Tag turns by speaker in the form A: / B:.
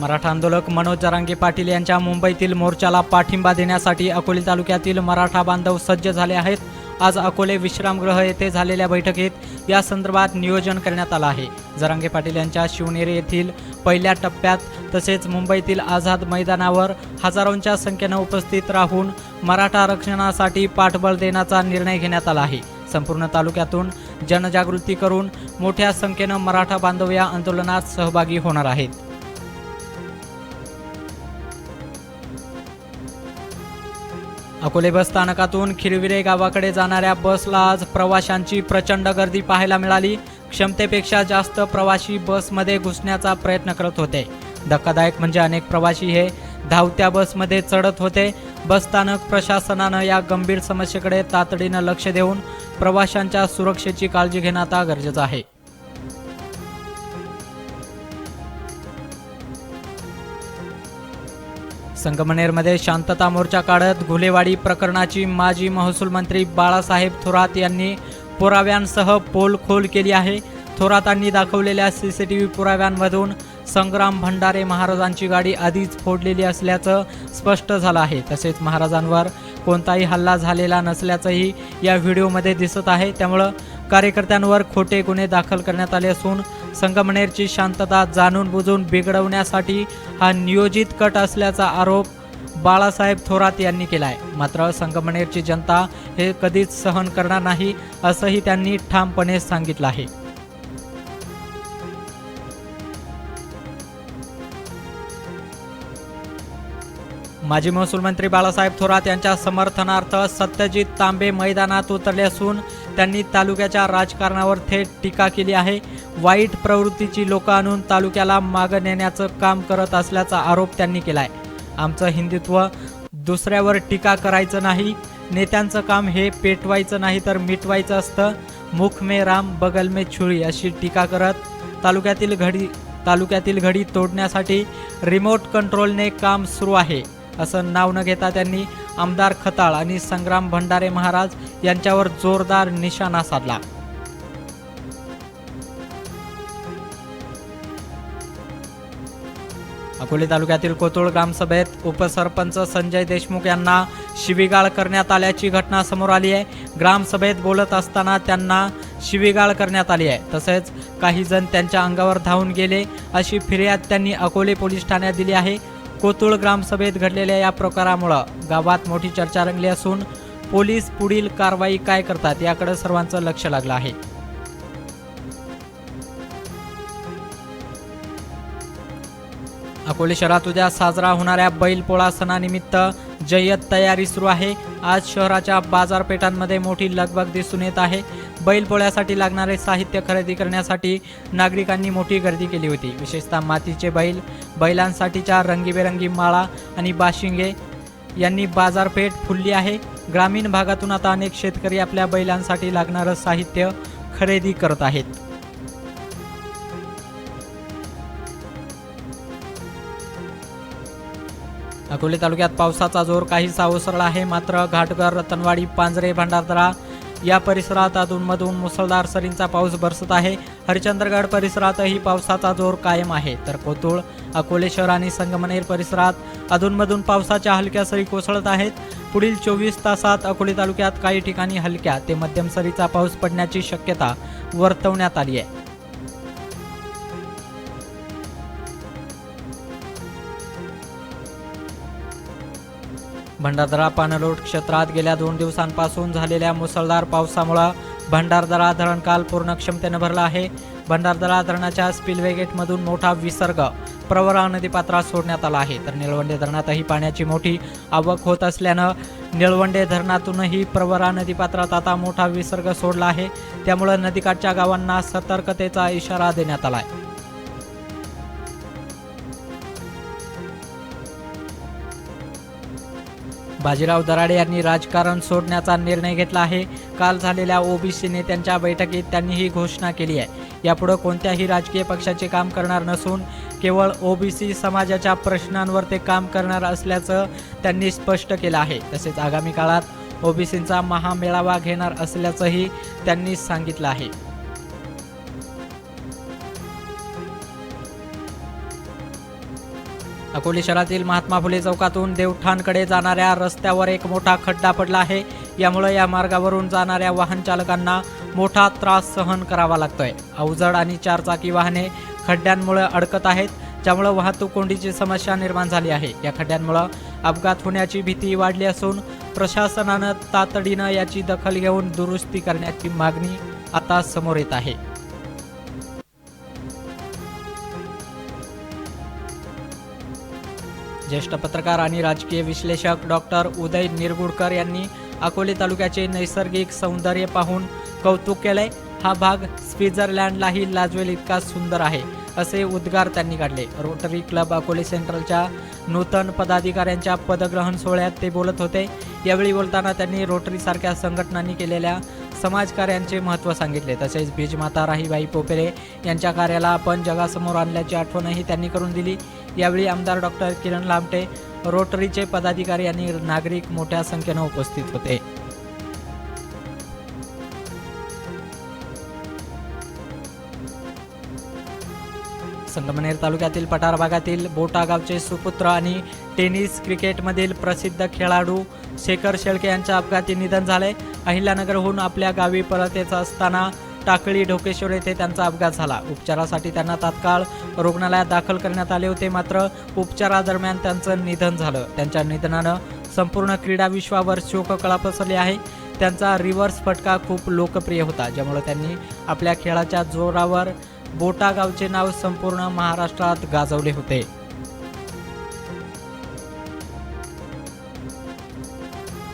A: मराठा आंदोलक मनोज जरांगे पाटील यांच्या मुंबईतील मोर्चाला पाठिंबा देण्यासाठी अकोले तालुक्यातील मराठा बांधव सज्ज झाले आहेत आज अकोले विश्रामगृह येथे झालेल्या बैठकीत या संदर्भात नियोजन करण्यात आलं आहे जरांगे पाटील यांच्या शिवनेरी येथील पहिल्या टप्प्यात तसेच मुंबईतील आझाद मैदानावर हजारोंच्या संख्येनं उपस्थित राहून मराठा आरक्षणासाठी पाठबळ देण्याचा निर्णय घेण्यात आला आहे संपूर्ण तालुक्यातून जनजागृती करून मोठ्या संख्येनं मराठा बांधव या आंदोलनात सहभागी होणार आहेत अकोले बस स्थानकातून खिरविरे गावाकडे जाणाऱ्या बसला आज प्रवाशांची प्रचंड गर्दी पाहायला मिळाली क्षमतेपेक्षा जास्त प्रवाशी बसमध्ये घुसण्याचा प्रयत्न करत होते धक्कादायक म्हणजे अनेक प्रवासी हे धावत्या बसमध्ये चढत होते बसस्थानक प्रशासनानं या गंभीर समस्येकडे तातडीनं लक्ष देऊन प्रवाशांच्या सुरक्षेची काळजी घेणं आता गरजेचं आहे संगमनेरमध्ये शांतता मोर्चा काढत घुलेवाडी प्रकरणाची माजी महसूल मंत्री बाळासाहेब थोरात यांनी पुराव्यांसह पोल खोल केली आहे थोरातांनी दाखवलेल्या सी सी टी व्ही पुराव्यांमधून संग्राम भंडारे महाराजांची गाडी आधीच फोडलेली असल्याचं स्पष्ट झालं आहे तसेच महाराजांवर कोणताही हल्ला झालेला नसल्याचंही या व्हिडिओमध्ये दिसत आहे त्यामुळं कार्यकर्त्यांवर खोटे गुन्हे दाखल करण्यात आले असून संगमनेरची शांतता जाणून बुजून बिघडवण्यासाठी हा नियोजित कट असल्याचा आरोप बाळासाहेब थोरात यांनी केला आहे मात्र संगमनेरची जनता हे कधीच सहन करणार नाही असंही त्यांनी ठामपणे सांगितलं आहे माजी महसूल मंत्री बाळासाहेब थोरात यांच्या समर्थनार्थ सत्यजित तांबे मैदानात उतरले असून त्यांनी तालुक्याच्या राजकारणावर थेट टीका केली आहे वाईट प्रवृत्तीची लोक आणून तालुक्याला मागं नेण्याचं काम करत असल्याचा आरोप त्यांनी केला आहे आमचं हिंदुत्व दुसऱ्यावर टीका करायचं नाही नेत्यांचं काम हे पेटवायचं नाही तर मिटवायचं असतं मुख मे राम बगल मे छुळी अशी टीका करत तालुक्यातील घडी तालुक्यातील घडी तोडण्यासाठी रिमोट कंट्रोलने काम सुरू आहे असं नाव न घेता त्यांनी आमदार खताळ आणि संग्राम भंडारे महाराज यांच्यावर जोरदार निशाणा साधला अकोले तालुक्यातील कोतुळ ग्रामसभेत उपसरपंच संजय देशमुख यांना शिवीगाळ करण्यात आल्याची घटना समोर आली आहे ग्रामसभेत बोलत असताना त्यांना शिवीगाळ करण्यात आली आहे तसेच काही जण त्यांच्या अंगावर धावून गेले अशी फिर्याद त्यांनी अकोले पोलीस ठाण्यात दिली आहे कोतुळ ग्रामसभेत घडलेल्या या प्रकारामुळं गावात मोठी चर्चा रंगली असून पोलीस पुढील कारवाई काय करतात याकडे सर्वांचं लक्ष लागलं आहे अकोले शहरात उद्या साजरा होणाऱ्या बैलपोळा सणानिमित्त जय्यत तयारी सुरू आहे आज शहराच्या बाजारपेठांमध्ये मोठी लगबग दिसून येत आहे बैलपोळ्यासाठी लागणारे साहित्य खरेदी करण्यासाठी नागरिकांनी मोठी गर्दी केली होती विशेषतः मातीचे बैल बैलांसाठीच्या रंगीबेरंगी माळा आणि बाशिंगे यांनी बाजारपेठ फुलली आहे ग्रामीण भागातून आता अनेक शेतकरी आपल्या बैलांसाठी लागणारं साहित्य खरेदी करत आहेत अकोले तालुक्यात पावसाचा जोर काहीसा ओसरला आहे मात्र घाटघर रतनवाडी पांजरे भंडारदरा या परिसरात अधूनमधून मुसळधार सरींचा पाऊस बरसत आहे हरिचंद्रगड परिसरातही पावसाचा जोर कायम आहे तर कोतूळ अकोले शहर आणि संगमनेर परिसरात अधूनमधून पावसाच्या हलक्या सरी कोसळत आहेत पुढील चोवीस तासात अकोले तालुक्यात काही ठिकाणी हलक्या ते मध्यम सरीचा पाऊस पडण्याची शक्यता वर्तवण्यात आली आहे भंडारदरा पानलोट क्षेत्रात गेल्या दोन दिवसांपासून झालेल्या मुसळधार पावसामुळं भंडारदरा धरण काल पूर्ण क्षमतेने भरला आहे भंडारदरा धरणाच्या स्पिलवे गेटमधून मोठा विसर्ग प्रवरा नदीपात्रात सोडण्यात आला आहे तर निळवंडे धरणातही पाण्याची मोठी आवक होत असल्यानं निळवंडे धरणातूनही प्रवरा नदीपात्रात आता मोठा विसर्ग सोडला आहे त्यामुळं नदीकाठच्या गावांना सतर्कतेचा इशारा देण्यात आला आहे बाजीराव दराडे यांनी राजकारण सोडण्याचा निर्णय घेतला आहे काल झालेल्या ओबीसी नेत्यांच्या बैठकीत त्यांनी ही घोषणा केली आहे यापुढे कोणत्याही राजकीय पक्षाचे काम करणार नसून केवळ ओबीसी समाजाच्या प्रश्नांवर ते काम करणार असल्याचं त्यांनी स्पष्ट केलं आहे तसेच आगामी काळात ओबीसींचा महामेळावा घेणार असल्याचंही त्यांनी सांगितलं आहे अकोले शहरातील महात्मा फुले चौकातून देवठाणकडे जाणाऱ्या रस्त्यावर एक मोठा खड्डा पडला आहे यामुळे या मार्गावरून जाणाऱ्या वाहन चालकांना मोठा त्रास सहन करावा लागतोय अवजड आणि चारचाकी वाहने खड्ड्यांमुळे अडकत आहेत ज्यामुळे वाहतूक कोंडीची समस्या निर्माण झाली आहे या खड्ड्यांमुळे अपघात होण्याची भीती वाढली असून प्रशासनानं तातडीनं याची दखल घेऊन दुरुस्ती करण्याची मागणी आता समोर येत आहे ज्येष्ठ पत्रकार आणि राजकीय विश्लेषक डॉक्टर उदय निरगुडकर यांनी अकोले तालुक्याचे नैसर्गिक सौंदर्य पाहून कौतुक केलंय हा भाग स्वित्झर्लंडलाही लाजवेल इतका सुंदर आहे असे उद्गार त्यांनी काढले रोटरी क्लब अकोले सेंट्रलच्या नूतन पदाधिकाऱ्यांच्या पदग्रहण सोहळ्यात ते बोलत होते यावेळी बोलताना त्यांनी रोटरीसारख्या संघटनांनी केलेल्या समाजकार्यांचे महत्त्व सांगितले तसेच बीजमाता राहीबाई पोपेरे यांच्या कार्याला आपण जगासमोर आणल्याची आठवणही त्यांनी करून दिली यावेळी आमदार डॉक्टर किरण लामटे रोटरीचे पदाधिकारी आणि नागरिक मोठ्या संख्येनं उपस्थित होते संगमनेर तालुक्यातील पठार भागातील बोटा गावचे सुपुत्र आणि टेनिस क्रिकेटमधील प्रसिद्ध खेळाडू शेखर शेळके यांच्या अपघाती निधन झाले अहिल्यानगरहून आपल्या गावी परत येत असताना टाकळी ढोकेश्वर येथे त्यांचा अपघात झाला उपचारासाठी त्यांना तात्काळ रुग्णालयात दाखल करण्यात आले होते मात्र उपचारादरम्यान त्यांचं निधन झालं त्यांच्या निधनानं संपूर्ण क्रीडा विश्वावर शोककळा पसरली आहे त्यांचा रिव्हर्स फटका खूप लोकप्रिय होता ज्यामुळे त्यांनी आपल्या खेळाच्या जोरावर बोटा गावचे नाव संपूर्ण महाराष्ट्रात गाजवले होते